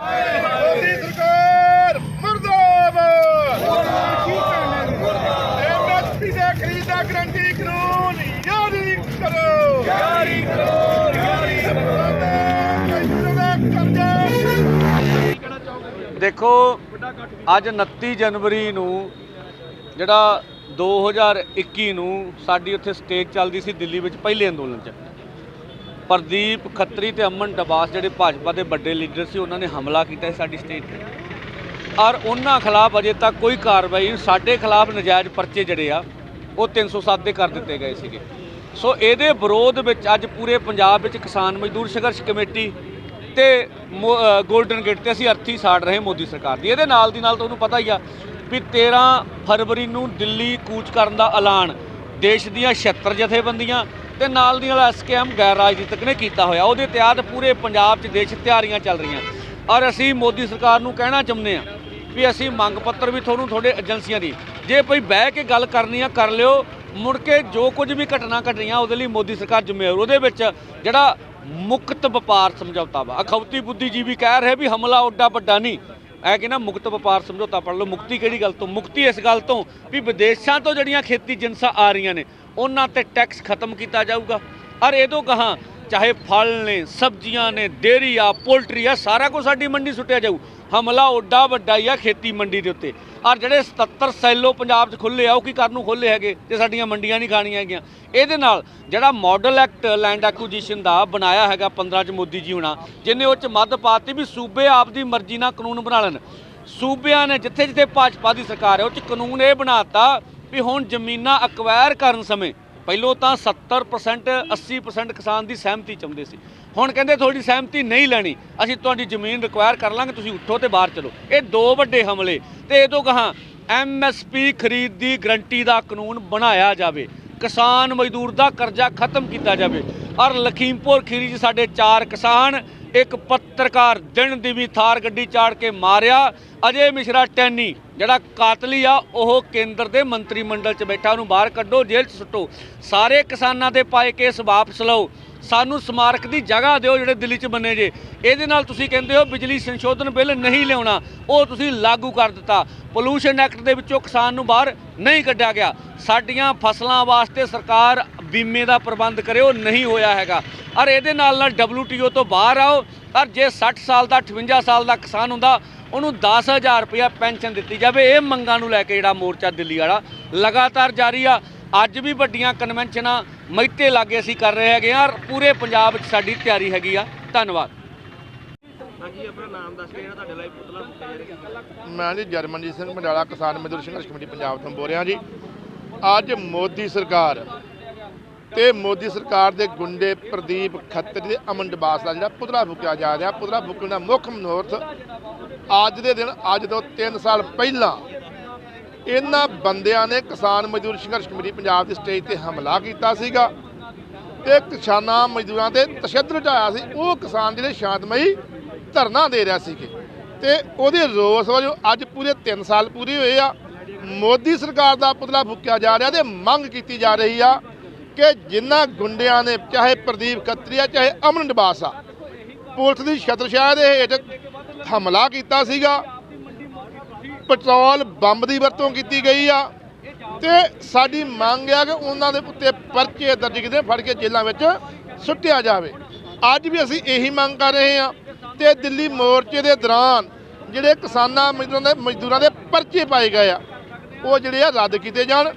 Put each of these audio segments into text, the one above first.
ਮੋਦੀ ਸਰਕਾਰ ਮੁਰਦਾਬਾਦ। ਐਮਐਸਪੀ ਦੇ ਖਰੀਦਾ ਗਰੰਟੀ ਕਾਨੂੰਨ ਜਾਰੀ ਕਰੋ। ਜਾਰੀ ਕਰੋ ਜਾਰੀ ਕਰੋ। ਦੇਖੋ ਅੱਜ 29 ਜਨਵਰੀ ਨੂੰ ਜਿਹੜਾ 2021 ਨੂੰ ਸਾਡੀ ਉੱਥੇ ਸਟੇਜ ਚੱਲਦੀ ਸੀ ਦਿੱਲੀ ਵਿੱਚ ਪਹਿਲੇ ਅੰਦੋਲਨ 'ਚ। ਪ੍ਰਦੀਪ ਖੱਤਰੀ ਤੇ ਅਮਨ ਡਬਾਸ ਜਿਹੜੇ ਭਾਜਪਾ ਦੇ ਵੱਡੇ ਲੀਡਰ ਸੀ, ਉਹਨਾਂ ਨੇ ਹਮਲਾ ਕੀਤਾ ਸੀ ਸਾਡੀ ਸਟੇਟ ਤੇ। ਔਰ ਉਹਨਾਂ ਖਿਲਾਫ ਅਜੇ ਤੱਕ ਕੋਈ ਕਾਰਵਾਈ, ਸਾਡੇ ਖਿਲਾਫ ਨਜਾਇਜ਼ ਪਰਚੇ ਜਿਹੜੇ ਆ, ਉਹ 307 ਦੇ ਕਰ ਦਿੱਤੇ ਗਏ ਸੀਗੇ। ਸੋ ਇਹਦੇ ਵਿਰੋਧ ਵਿੱਚ ਅੱਜ ਪੂਰੇ ਪੰਜਾਬ ਵਿੱਚ ਕਿਸਾਨ ਮਜ਼ਦੂਰ ਸੰਘਰਸ਼ ਕਮੇਟੀ ਤੇ ਗੋਲਡਨ ਗੇਟ ਤੇ ਅਸੀਂ ਅਰਥੀ ਸਾੜ ਰਹੇ ਮੋਦੀ ਸਰਕਾਰ ਦੀ। ਇਹਦੇ ਨਾਲ ਦੀ ਨਾਲ ਤੁਹਾਨੂੰ ਪਤਾ ਹੀ ਆ ਵੀ 13 ਫਰਵਰੀ ਨੂੰ ਦਿੱਲੀ ਕੂਚ ਕਰਨ ਦਾ ਐਲਾਨ, ਦੇਸ਼ ਦੀਆਂ 76 ਜਥੇਬੰਦੀਆਂ ਤੇ ਨਾਲ ਦੀ ਨਾਲ ਐਸਕੇਐਮ ਗੈਰ ਰਾਜਨੀਤਿਕ ਨੇ ਕੀਤਾ ਹੋਇਆ। ਉਹਦੇ ਤਹਿਤ ਪੂਰੇ ਪੰਜਾਬ 'ਚ ਦੇਸ਼ ਤਿਆਰੀਆਂ ਚੱਲ ਰਹੀਆਂ। ਔਰ ਅਸੀਂ ਮੋਦੀ ਸਰਕਾਰ ਨੂੰ ਕਹਿਣਾ ਚਾਹੁੰਦੇ ਆ ਵੀ ਅਸੀਂ ਮੰਗ ਪੱਤਰ ਵੀ ਤੁਹਾਨੂੰ ਤੁਹਾਡੇ ਏਜੰਸੀਆਂ ਦੀ। ਜੇ ਕੋਈ ਬਹਿ ਕੇ ਗੱਲ ਕਰਨੀ ਆ, ਕਰ ਲਿਓ। ਮੁੜ ਕੇ ਜੋ ਕੁਝ ਵੀ ਘਟਨਾ ਘਟਣੀਆਂ ਉਹਦੇ ਲਈ ਮੋਦੀ ਸਰਕਾਰ ਜ਼ਿੰਮੇਵਾਰ। ਉਹਦੇ ਵਿੱਚ ਜਿਹੜਾ ਮੁਕਤ ਵਪਾਰ ਸਮਝੌਤਾ ਵਾ, ਅਖੌਤੀ ਬੁੱਧੀਜੀਵੀ ਕਹਿ ਰਹੇ ਵੀ ਹਮਲਾ ਓਡਾ ਵੱਡਾ ਨਹੀਂ। ਐ ਕਿ ਨਾ ਮੁਕਤ ਵਪਾਰ ਸਮਝੌਤਾ ਪੜ ਲਓ। ਮੁਕਤੀ ਕਿਹੜੀ ਗੱਲ ਤੋਂ? ਮੁਕਤੀ ਇਸ ਗੱਲ ਤੋਂ ਵੀ ਵਿਦੇਸ਼ਾਂ ਤੋਂ ਜਿਹੜੀਆਂ ਖੇਤੀ ਜਿੰਸਾਂ ਆ ਰਹੀਆਂ ਨੇ। ਉਹਨਾਂ ਤੇ ਟੈਕਸ ਖਤਮ ਕੀਤਾ ਜਾਊਗਾ। ਔਰ ਇਹ ਤੋਂ ਕਹਾ, ਚਾਹੇ ਫਲ ਨੇ, ਸਬਜ਼ੀਆਂ ਨੇ ਡੇਰੀ ਆ, ਪੋਲਟਰੀ ਆ, ਸਾਰਾ ਕੁਝ ਸਾਡੀ ਮੰਡੀ ਸੁੱਟਿਆ ਜਾਊ। ਹਮਲਾ ਓਡਾ ਵੱਡਾ ਹੀ ਆ ਖੇਤੀ ਮੰਡੀ ਦੇ ਉੱਤੇ। ਔਰ ਜਿਹੜੇ 77 ਸੈਲੋ ਪੰਜਾਬ 'ਚ ਖੁੱਲੇ ਆ, ਉਹ ਕੀ ਕਰਨ ਨੂੰ ਖੋਲੇ ਹੈਗੇ? ਜੇ ਸਾਡੀਆਂ ਮੰਡੀਆਂ ਨਹੀਂ ਖਾਣੀਆਂ ਹੈਗੀਆਂ। ਇਹਦੇ ਨਾਲ ਜਿਹੜਾ ਮਾਡਲ ਐਕਟ ਲੈਂਡ ਐਕੁਜੀਸ਼ਨ ਦਾ ਬਣਾਇਆ ਹੈਗਾ 15 ਚ ਮੋਦੀ ਜੀ ਹੁਣਾ, ਜਿਹਨੇ ਉਹ ਚ ਮੱਦ ਪਾਤੀ ਵੀ ਸੂਬੇ ਆਪਦੀ ਮਰਜ਼ੀ ਨਾਲ ਕਾਨੂੰਨ ਬਣਾ ਲੈਣ। ਸੂਬਿਆਂ ਨੇ ਜਿੱਥੇ ਜਿੱਥੇ ਭਾਜਪਾ ਦੀ ਸਰਕਾਰ ਹੈ, ਉਹ ਚ ਕਾਨੂੰਨ ਇਹ ਬਣਾਤਾ ਵੀ ਹੁਣ ਜ਼ਮੀਨਾਂ ਅਕਵਾਇਰ ਕਰਨ ਸਮੇਂ ਪਹਿਲੋਂ ਤਾਂ 70% 80% ਕਿਸਾਨ ਦੀ ਸਹਿਮਤੀ ਚਾਹੁੰਦੇ ਸੀ। ਹੁਣ ਕਹਿੰਦੇ ਤੁਹਾਡੀ ਸਹਿਮਤੀ ਨਹੀਂ ਲੈਣੀ, ਅਸੀਂ ਤੁਹਾਡੀ ਜ਼ਮੀਨ ਰਿਕੁਆਇਰ ਕਰ ਲਾਂਗੇ, ਤੁਸੀਂ ਉੱਠੋ ਤੇ ਬਾਹਰ ਚਲੋ। ਇਹ ਦੋ ਵੱਡੇ ਹਮਲੇ ਤੇ ਇਹ ਤੋਂ ਕਹਾ ਐਮਐਸਪੀ ਖਰੀਦ ਦੀ ਗਰੰਟੀ ਦਾ ਕਾਨੂੰਨ ਬਣਾਇਆ ਜਾਵੇ, ਕਿਸਾਨ ਮਜ਼ਦੂਰ ਦਾ ਕਰਜ਼ਾ ਖਤਮ ਕੀਤਾ ਜਾਵੇ। ਔਰ ਲਖੀਮਪੁਰ ਖੀਰੀ 'ਚ ਸਾਡੇ ਚਾਰ ਕਿਸਾਨ ਇੱਕ ਪੱਤਰਕਾਰ ਦਿਨ ਦੀ ਵੀ ਥਾਰ ਗੱਡੀ ਚਾੜ ਕੇ ਮਾਰਿਆ। ਅਜੇ ਮਿਸ਼ਰਾ ਟੈਨੀ, ਜਿਹੜਾ ਕਾਤਲੀ ਆ, ਉਹ ਕੇਂਦਰ ਦੇ ਮੰਤਰੀ ਮੰਡਲ 'ਚ ਬੈਠਾ, ਉਹਨੂੰ ਬਾਹਰ ਕੱਢੋ, ਜੇਲ੍ਹ 'ਚ ਸੁੱਟੋ। ਸਾਰੇ ਕਿਸਾਨਾਂ ਦੇ ਪਾਏ ਕੇਸ ਵਾਪਸ ਲਓ। ਸਾਨੂੰ ਸਮਾਰਕ ਦੀ ਜਗ੍ਹਾ ਦਿਓ ਜਿਹੜੇ ਦਿੱਲੀ 'ਚ ਬੰਨੇ ਜੇ। ਇਹਦੇ ਨਾਲ ਤੁਸੀਂ ਕਹਿੰਦੇ ਹੋ ਬਿਜਲੀ ਸੰਸ਼ੋਧਨ ਬਿੱਲ ਨਹੀਂ ਲਿਆਉਣਾ। ਉਹ ਤੁਸੀਂ ਲਾਗੂ ਕਰ ਦਿੱਤਾ। ਪੋਲੂਸ਼ਨ ਐਕਟ ਦੇ ਵਿੱਚੋਂ ਕਿਸਾਨ ਨੂੰ ਬਾਹਰ ਨਹੀਂ ਕੱਢਿਆ ਗਿਆ। ਸਾਡੀਆਂ ਫਸਲਾਂ ਵਾਸਤੇ ਸਰਕਾਰ ਬੀਮੇ ਦਾ ਪ੍ਰਬੰਧ ਕਰੇ ਉਹ ਨਹੀਂ ਹੋਇਆ ਹੈਗਾ। ਔਰ ਇਹਦੇ ਨਾਲ ਨਾਲ WTO ਤੋਂ ਬਾਹਰ ਆਓ। ਔਰ ਜੇ 60 ਸਾਲ ਦਾ 58 ਸਾਲ ਦਾ ਕਿਸਾਨ ਹੁੰਦਾ ਉਹਨੂੰ 10000 ਰੁਪਇਆ ਪੈਨਸ਼ਨ ਦਿੱਤੀ ਜਾਵੇ। ਇਹ ਮੰਗਾਂ ਨੂੰ ਲੈ ਕੇ ਜਿਹੜਾ ਮੋਰਚਾ ਦਿੱਲੀ ਵਾਲਾ ਲਗਾਤਾਰ ਜਾਰੀ ਆ। ਅੱਜ ਵੀ ਵੱਡੀਆਂ ਕਨਵੈਨਸ਼ਨਾਂ ਮਹਿਤੇ ਲਾਗੇ ਅਸੀਂ ਕਰ ਰਹੇ ਹੈਗੇ ਆ। ਔਰ ਪੂਰੇ ਪੰਜਾਬ ਵਿੱਚ ਸਾਡੀ ਤਿਆਰੀ ਹੈਗੀ ਆ। ਧੰਨਵਾਦ। ਮੈਂ ਜੀ ਜਰਮਨਜੀਤ ਸਿੰਘ ਮੰਡਾਲਾ ਕਿਸਾਨ ਮਜ਼ਦੂਰ ਸੰਘਰਸ਼ ਕਮੇਟੀ ਪੰਜਾਬ ਤੋਂ ਬੋਲ ਰਿਹਾ ਜੀ। ਅੱਜ ਮੋਦੀ ਸਰਕਾਰ ਤੇ ਮੋਦੀ ਸਰਕਾਰ ਦੇ ਗੁੰਡੇ ਪ੍ਰਦੀਪ ਖੱਤਰੀ ਦੇ ਅਮਨ ਡਬਾਸ ਦਾ ਜਿਹੜਾ ਪੁਤਲਾ ਫੂਕਿਆ ਜਾ ਰਿਹਾ, ਪੁਤਲਾ ਫੂਕਣ ਦਾ ਮੁੱਖ ਮਨੋਰਥ ਅੱਜ ਦੇ ਦਿਨ, ਅੱਜ ਤੋਂ 3 ਸਾਲ ਪਹਿਲਾਂ ਇਹਨਾਂ ਬੰਦਿਆਂ ਨੇ ਕਿਸਾਨ ਮਜ਼ਦੂਰ ਸੰਘਰਸ਼ ਕਮੇਟੀ ਪੰਜਾਬ ਦੀ ਸਟੇਜ ਤੇ ਹਮਲਾ ਕੀਤਾ ਸੀਗਾ ਤੇ ਕਿਸਾਨਾਂ ਮਜ਼ਦੂਰਾਂ ਤੇ ਤਸ਼ੱਦਦ ਢਾਇਆ ਸੀ। ਉਹ ਕਿਸਾਨ ਜਿਹੜੇ ਸ਼ਾਂਤਮਈ ਧਰਨਾ ਦੇ ਰਿਹਾ ਸੀਗੇ ਤੇ ਉਹਦੇ ਰੋਸ ਵਜੋਂ ਅੱਜ ਪੂਰੇ 3 ਸਾਲ ਪੂਰੇ ਹੋਏ ਆ। ਮੋਦੀ ਸਰਕਾਰ ਦਾ ਪੁਤਲਾ ਫੂਕਿਆ ਜਾ ਰਿਹਾ ਤੇ ਮੰਗ ਕੀਤੀ ਜਾ ਰਹੀ ਆ ਕਿ ਜਿਨ੍ਹਾਂ ਗੁੰਡਿਆਂ ਨੇ ਚਾਹੇ ਪ੍ਰਦੀਪ ਖੱਤਰੀਆ ਚਾਹੇ ਅਮਨ ਡਬਾਸ ਆ, ਪੁਲਿਸ ਦੀ ਛਤਰਛਾਇਆ ਦੇ ਹੇਠ ਹਮਲਾ ਕੀਤਾ ਸੀਗਾ। ਪੈਟਰੋਲ ਬੰਬ ਦੀ ਵਰਤੋਂ ਕੀਤੀ ਗਈ ਆ। ਤੇ ਸਾਡੀ ਮੰਗ ਆ ਕਿ ਉਹਨਾਂ ਦੇ ਉੱਤੇ ਪਰਚੇ ਦਰਜ ਕੀਤੇ ਫੜ ਕੇ ਜੇਲ੍ਹਾਂ ਵਿੱਚ ਸੁੱਟਿਆ ਜਾਵੇ। ਅੱਜ ਵੀ ਅਸੀਂ ਇਹੀ ਮੰਗ ਕਰ ਰਹੇ ਹਾਂ ਤੇ ਦਿੱਲੀ ਮੋਰਚੇ ਦੇ ਦੌਰਾਨ ਜਿਹੜੇ ਕਿਸਾਨਾਂ ਮਜ਼ਦੂਰਾਂ ਦੇ ਮਜ਼ਦੂਰਾਂ ਦੇ ਪਰਚੇ ਪਾਏ ਗਏ ਆ, ਉਹ ਜਿਹੜੇ ਆ ਰੱਦ ਕੀਤੇ ਜਾਣ।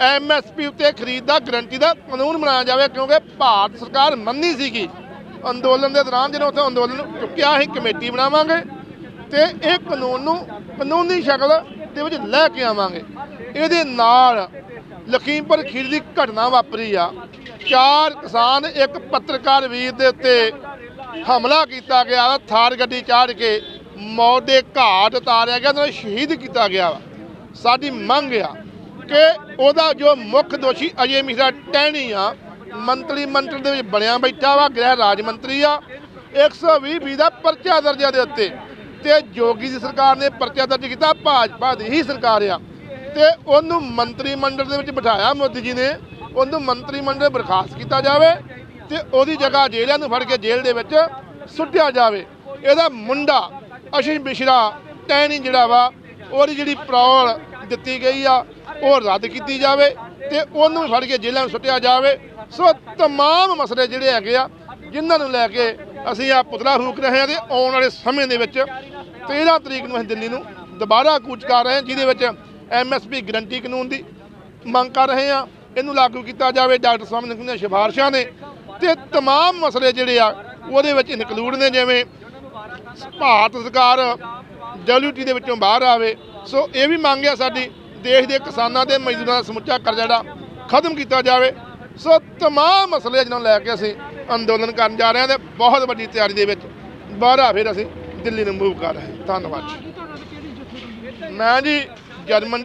ਐਮਐਸਪੀ ਉੱਤੇ ਖਰੀਦ ਦਾ ਗਰੰਟੀ ਦਾ ਕਾਨੂੰਨ ਬਣਾਇਆ ਜਾਵੇ ਕਿਉਂਕਿ ਭਾਰਤ ਸਰਕਾਰ ਮੰਨੀ ਸੀਗੀ ਅੰਦੋਲਨ ਦੇ ਦੌਰਾਨ ਜਦੋਂ ਉੱਥੇ ਅੰਦੋਲਨ ਚੁੱਕਿਆ ਅਸੀਂ ਕਮੇਟੀ ਬਣਾਵਾਂਗੇ ਤੇ ਇਹ ਕਾਨੂੰਨ ਨੂੰ ਕਾਨੂੰਨੀ ਸ਼ਕਲ ਦੇ ਵਿੱਚ ਲੈ ਕੇ ਆਵਾਂਗੇ। ਇਹਦੇ ਨਾਲ ਲਖੀਮਪੁਰ ਖੀਰ ਦੀ ਘਟਨਾ ਵਾਪਰੀ ਆ। ਚਾਰ ਕਿਸਾਨ ਇੱਕ ਪੱਤਰਕਾਰ ਵੀਰ ਦੇ ਉੱਤੇ ਹਮਲਾ ਕੀਤਾ ਗਿਆ। ਵਾ, ਥਾਰ ਗੱਡੀ ਚਾੜ ਕੇ ਮੌਤ ਦੇ ਘਾਟ ਉਤਾਰਿਆ ਗਿਆ ਤੇ ਸ਼ਹੀਦ ਕੀਤਾ ਗਿਆ ਵਾ। ਸਾਡੀ ਮੰਗ ਆ ਕਿ ਉਹਦਾ ਜੋ ਮੁੱਖ ਦੋਸ਼ੀ ਅਜੇ ਮਿਸ਼ਰਾ ਟਹਿਣੀ ਆ, ਮੰਤਰੀ ਮੰਡਲ ਦੇ ਵਿੱਚ ਬਣਿਆ ਬੈਠਾ ਵਾ, ਗ੍ਰਹਿ ਰਾਜ ਮੰਤਰੀ ਆ 120 ਵੀ ਦਾ ਪਰਚਾ ਦਰਜਾ ਦੇ ਉੱਤੇ। ਤੇ ਜੋਗੀ ਦੀ ਸਰਕਾਰ ਨੇ ਪਰਚਾ ਦਰਜ ਕੀਤਾ, ਭਾਜਪਾ ਦੀ ਹੀ ਸਰਕਾਰ ਆ। ਤੇ ਉਹਨੂੰ ਮੰਤਰੀ ਮੰਡਲ ਦੇ ਵਿੱਚ ਬਿਠਾਇਆ ਮੋਦੀ ਜੀ ਨੇ, ਉਹਨੂੰ ਮੰਤਰੀ ਮੰਡਲ ਬਰਖਾਸਤ ਕੀਤਾ ਜਾਵੇ ਤੇ ਉਹਦੀ ਜਗ੍ਹਾ ਜੇਲ੍ਹਾਂ ਨੂੰ ਫੜ ਕੇ ਜੇਲ੍ਹ ਦੇ ਵਿੱਚ ਸੁੱਟਿਆ ਜਾਵੇ। ਇਹਦਾ ਮੁੰਡਾ ਅਸ਼ਿਸ਼ ਮਿਸ਼ਰਾ ਟੈਨੀ ਜਿਹੜਾ ਵਾ, ਉਹਦੀ ਜਿਹੜੀ ਪ੍ਰੋਲ ਦਿੱਤੀ ਗਈ ਆ ਉਹ ਰੱਦ ਕੀਤੀ ਜਾਵੇ ਤੇ ਉਹਨੂੰ ਵੀ ਫੜ ਕੇ ਜੇਲ੍ਹਾਂ ਵਿੱਚ ਸੁੱਟਿਆ ਜਾਵੇ। ਸੋ ਤਮਾਮ ਮਸਲੇ ਜਿਹੜੇ ਹੈਗੇ ਆ, ਜਿਨ੍ਹਾਂ ਨੂੰ ਲੈ ਕੇ ਅਸੀਂ ਆ ਪੁਤਲਾ ਫੂਕ ਰਹੇ ਹਾਂ ਤੇ ਆਉਣ ਵਾਲੇ ਸਮੇਂ ਦੇ ਵਿੱਚ 13 ਤਰੀਕ ਨੂੰ ਅਸੀਂ ਦਿੱਲੀ ਨੂੰ ਦੁਬਾਰਾ ਕੂਚ ਕਰ ਰਹੇ ਹਾਂ, ਜਿਹਦੇ ਵਿੱਚ ਐਮਐਸਪੀ ਗਰੰਟੀ ਕਾਨੂੰਨ ਦੀ ਮੰਗ ਕਰ ਰਹੇ ਹਾਂ। ਇਹਨੂੰ ਲਾਗੂ ਕੀਤਾ ਜਾਵੇ ਡਾਕਟਰ ਸਾਹਿਬ ਨੇ ਸਿਫਾਰਿਸ਼ਾਂ ਨੇ। ਤੇ ਤਮਾਮ ਮਸਲੇ ਜਿਹੜੇ ਆ, ਉਹਦੇ ਵਿੱਚ ਇਨਕਲੂਡ ਨੇ, ਜਿਵੇਂ ਭਾਰਤ ਸਰਕਾਰ ਡਬਲਯੂਟੀ ਦੇ ਵਿੱਚੋਂ ਬਾਹਰ ਆਵੇ। ਸੋ ਇਹ ਵੀ ਮੰਗ ਆ ਸਾਡੀ ਦੇਸ਼ ਦੇ ਕਿਸਾਨਾਂ ਤੇ ਮਜ਼ਦੂਰਾਂ ਦਾ ਸਮੁੱਚਾ ਕਰਜ਼ਾ ਜਿਹੜਾ ਖਤਮ ਕੀਤਾ ਜਾਵੇ। ਸੋ ਤਮਾਮ ਮਸਲੇ ਜਿਹਨਾਂ ਲੈ ਕੇ ਅਸੀਂ ਅੰਦੋਲਨ ਕਰਨ ਜਾ ਰਹੇ ਹਾਂ ਤੇ ਬਹੁਤ ਵੱਡੀ ਤਿਆਰੀ ਦੇ ਵਿੱਚ ਬਾਹਰ ਫਿਰ ਅਸੀਂ ਦਿੱਲੀ ਨੂੰ ਮੂਵ ਕਰ ਰਹੇ ਹਾਂ। ਧੰਨਵਾਦ ਜੀ। ਮੈਂ ਜੀ ਜਰਮਨ